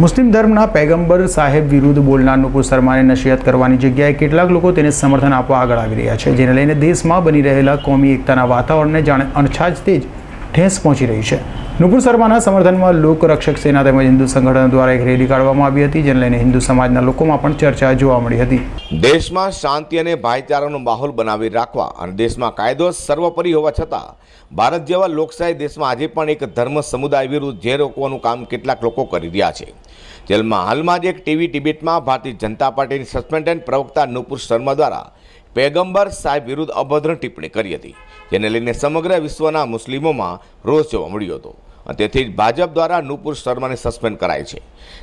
મુસ્લિમ ધર્મના પૈગંબર સાહેબ વિરુદ્ધ બોલનાર નુપુર શર્માને નસીહત કરવાની જગ્યાએ કેટલાક લોકો તેને સમર્થન આપવા આગળ આવી રહ્યા છે, જેને લઈને દેશમાં બની રહેલા કોમી એકતાના વાતાવરણને જાણે અણછાજથી જ ઠેસ પહોંચી રહી છે. નુપુર શર્માના સમર્થનમાં લોકરક્ષક સેના તેમજ હિન્દુ સંગઠન દ્વારા એક રેલી કાઢવામાં આવી હતી, જેને લઈને હિન્દુ સમાજના લોકોમાં પણ ચર્ચા જોવા મળી હતી. દેશમાં શાંતિ અને ભાઈચારાનો માહોલ બનાવી રાખવા અને દેશમાં કાયદો સર્વોપરી હોવા છતાં ભારત જેવા લોકશાહી દેશમાં આજે પણ એક ધર્મ સમુદાય વિરુદ્ધ જે રોકવાનું કામ કેટલાક લોકો કરી રહ્યા છે. જેલમાં હાલમાં જ એક ટીવી ડિબેટમાં ભારતીય જનતા પાર્ટીની સસ્પેન્ડેડ પ્રવક્તા નુપુર શર્મા દ્વારા પેગંબર સાહેબ વિરુદ્ધ અભદ્ર ટિપ્પણી કરી હતી, જેને લઈને સમગ્ર વિશ્વના મુસ્લિમોમાં રોષ જોવા મળ્યો હતો. તેથી ભાજપ દ્વારા નુપુર શર્માને સસ્પેન્ડ કરાય છે.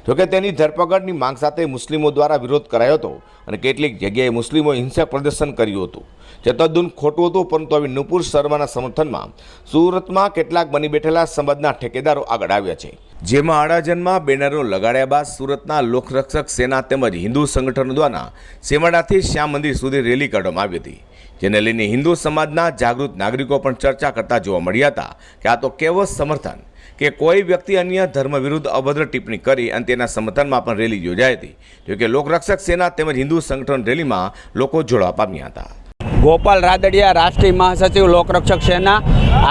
જોકે તેની ધરપકડની માંગ સાથે મુસ્લિમો દ્વારા વિરોધ કરાયો હતો અને કેટલીક જગ્યાએ મુસ્લિમો હિંસક પ્રદર્શન કર્યું હતું. જે તદ્દન ખોટું હતું, પરંતુ હવે નુપુર શર્માના સમર્થનમાં સુરતમાં કેટલાક બની બેઠેલા સમાજના ઠેકેદારો આગળ આવ્યા છે. જેમાં આડાજનમાં બેનરો લગાડ્યા બાદ સુરતના લોકરક્ષક સેના તેમજ હિન્દુ સંગઠનો દ્વારા સેમાડાથી શ્યામ મંદિર સુધી રેલી કાઢવામાં આવી હતી. જેને લઈને હિન્દુ સમાજના જાગૃત નાગરિકો પણ ચર્ચા કરતા જોવા મળ્યા હતા કે આ તો કેવળ સમર્થન કે કોઈ વ્યક્તિ અન્ય ધર્મ વિરુદ્ધ અભદ્ર ટિપ્પણી કરી અને તેના સમર્થનમાં પણ રેલી યોજાઈ હતી જોકે લોકરક્ષક સેના તેમજ હિન્દુ સંગઠન રેલીમાં લોકો જોડવા પામ્યા હતા. ગોપાલ રાદડિયા, રાષ્ટ્રીય મહાસચિવ, લોકરક્ષક સેના.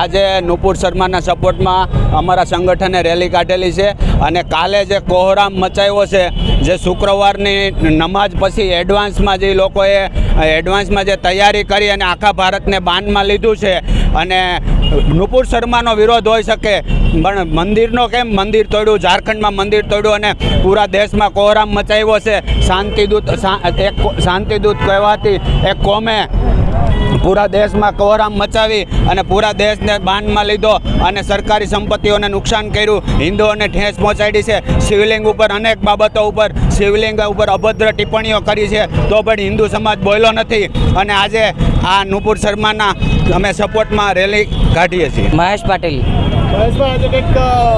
આજે નુપુર શર્માના સપોર્ટમાં અમારા સંગઠને રેલી કાઢેલી છે અને કાલે જે કોહરામ મચાવ્યો છે, જે શુક્રવારની નમાજ પછી એડવાન્સમાં જે લોકોએ, એડવાન્સમાં જે તૈયારી કરી અને આખા ભારતને બાનમાં લીધું છે અને નુપુર શર્માનો વિરોધ હોઈ શકે, પણ મંદિરનો કેમ? મંદિર તોડ્યું, ઝારખંડમાં મંદિર તોડ્યું અને પૂરા દેશમાં કોહરામ મચાવ્યો છે. શાંતિદૂત એક શાંતિદૂત કહેવાતી એક કોમે પૂરા દેશમાં કોહરામ મચાવી અને પૂરા દેશને બાનમાં લીધો અને સરકારી સંપત્તિઓને નુકસાન કર્યું. હિન્દુઓને ઠેસ પહોંચાડી છે. શિવલિંગ ઉપર અનેક બાબતો ઉપર, શિવલિંગ ઉપર અભદ્ર ટિપ્પણીઓ કરી છે. તો પણ હિન્દુ સમાજ બોલ્યો નથી. અને આજે આ નુપુર શર્માના અમે સપોર્ટમાં રેલી કાઢીએ છીએ. મહેશ પાટીલ. મહેશભાઈ આજે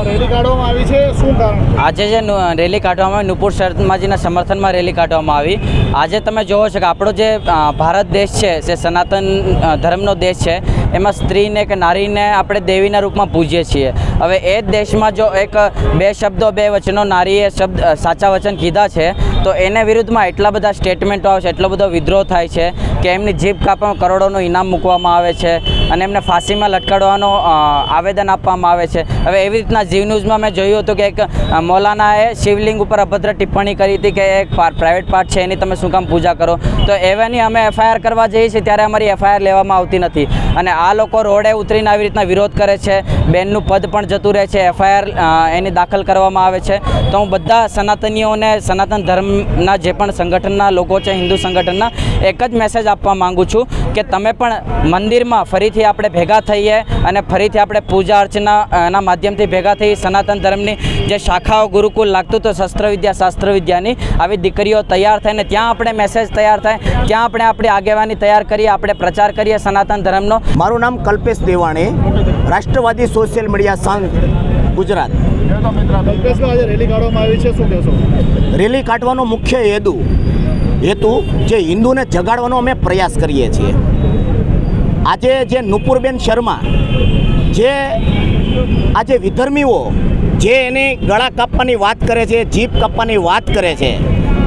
રેલી કાઢવામાં આવી છે? આજે જે રેલી કાઢવામાં આવી નુપુર શર્માજીના સમર્થનમાં રેલી કાઢવામાં આવી. આજે તમે જોવો છો કે આપણો જે ભારત દેશ છે જે સનાતન ધર્મનો દેશ છે એમાં સ્ત્રીને કે નારીને આપણે દેવીના રૂપમાં પૂજીએ છીએ. હવે એ જ દેશમાં જો એક બે શબ્દો બે વચનો નારીએ શબ્દ સાચા વચન કીધા છે તો એને વિરુદ્ધમાં એટલા બધા સ્ટેટમેન્ટો આવે છે એટલો બધો વિદ્રોહ થાય છે કે એમની જીભ કાપવામાં કરોડોનું ઇનામ મૂકવામાં આવે છે. અને એમને ફાંસીમાં લટકાડવાનો આવેદન આપવામાં આવે છે. હવે એવી રીતના જીવ ન્યૂઝમાં મેં જોયું હતું કે એક મૌલાનાએ શિવલિંગ ઉપર અભદ્ર ટિપ્પણી કરી હતી કે એક પ્રાઇવેટ પાર્ટ છે, એની તમે શું કામ પૂજા કરો? તો એવાની અમે એફઆઈઆર કરવા જઈએ છીએ ત્યારે અમારી એફઆઈઆર લેવામાં આવતી નથી. અને આ લોકો રોડે ઉતરીને આવી રીતના વિરોધ કરે છે. બેનનું પદ પણ જતું રહે છે. એફઆઈઆર એની દાખલ કરવામાં આવે છે. તો હું બધા સનાતનીઓને, સનાતન ધર્મના જે પણ સંગઠનના લોકો છે, હિન્દુ સંગઠનના, એક જ મેસેજ આપવા માંગુ છું કે તમે પણ મંદિરમાં ફરીથી આપણે ભેગા થઈએ અને ફરીથી આપણે પૂજા અર્ચના એના માધ્યમથી ભેગા થઈ સનાતન ધર્મની જે શાખાઓ ગુરુકુલ લાગતું તો શસ્ત્ર વિદ્યા શાસ્ત્ર વિદ્યાની આવી દીકરીઓ તૈયાર થાય ને ત્યાં આપણે મેસેજ તૈયાર થાય ત્યાં આપણે આપણી આગેવાની તૈયાર કરીએ આપણે પ્રચાર કરીએ સનાતન ધર્મનો. મારું નામ કલ્પેશ દેવાણી રાષ્ટ્રવાદી સોશિયલ મીડિયા સંઘ ગુજરાત. રેલી કાઢવામાં આવી છે રેલી કાઢવાનો મુખ્ય હેતુ હેતુ જે હિન્દુને જગાડવાનો અમે પ્રયાસ કરીએ છીએ. આજે જે નુપુરબેન શર્મા, જે આજે વિધર્મીઓ, જે એની ગળા કાપવાની વાત કરે છે, જીભ કાપવાની વાત કરે છે,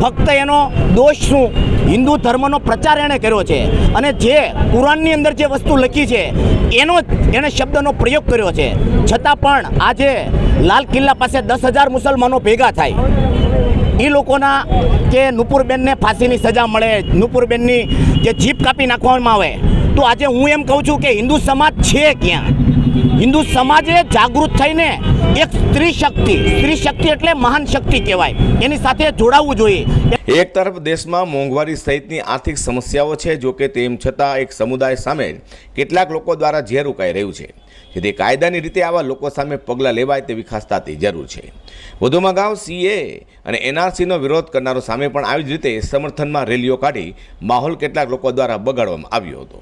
ફક્ત એનો દોષ શું હિન્દુ ધર્મનો પ્રચાર એણે કર્યો છે અને જે કુરાનની અંદર જે વસ્તુ લખી છે, એનો એણે શબ્દનો પ્રયોગ કર્યો છે. છતાં પણ આજે લાલ કિલ્લા પાસે દસ હજાર મુસલમાનો ભેગા થાય. એ લોકોના કે નુપુરબેનને ફાંસીની સજા મળે, નુપુરબેનની જે જીભ કાપી નાખવામાં આવે તો આજે હું એમ કહું છું કે હિન્દુ સમાજ છે ક્યાં? હિન્દુ સમાજે જાગૃત થઈને એક સ્ત્રી શક્તિ સ્ત્રી શક્તિ એટલે મહાન શક્તિ કહેવાય. એની સાથે જોડાવવું જોઈએ. એક તરફ દેશમાં મોંઘવારી સહિતની આર્થિક સમસ્યાઓ છે, જો કે તેમ છતાં એક સમુદાય સામે કેટલાક લોકો દ્વારા ઝેર ઉકાઈ રહ્યું છે. જેથી કાયદાની રીતે આવા લોકો સામે પગલાં લેવાય તેવી ખાસ તાતી જરૂર છે. વધુમાં ગાંવ સીએ અને એનઆરસીનો વિરોધ કરનારો સામે પણ આવી જ રીતે સમર્થનમાં રેલીઓ કાઢી માહોલ કેટલાક લોકો દ્વારા બગાડવામાં આવ્યો હતો.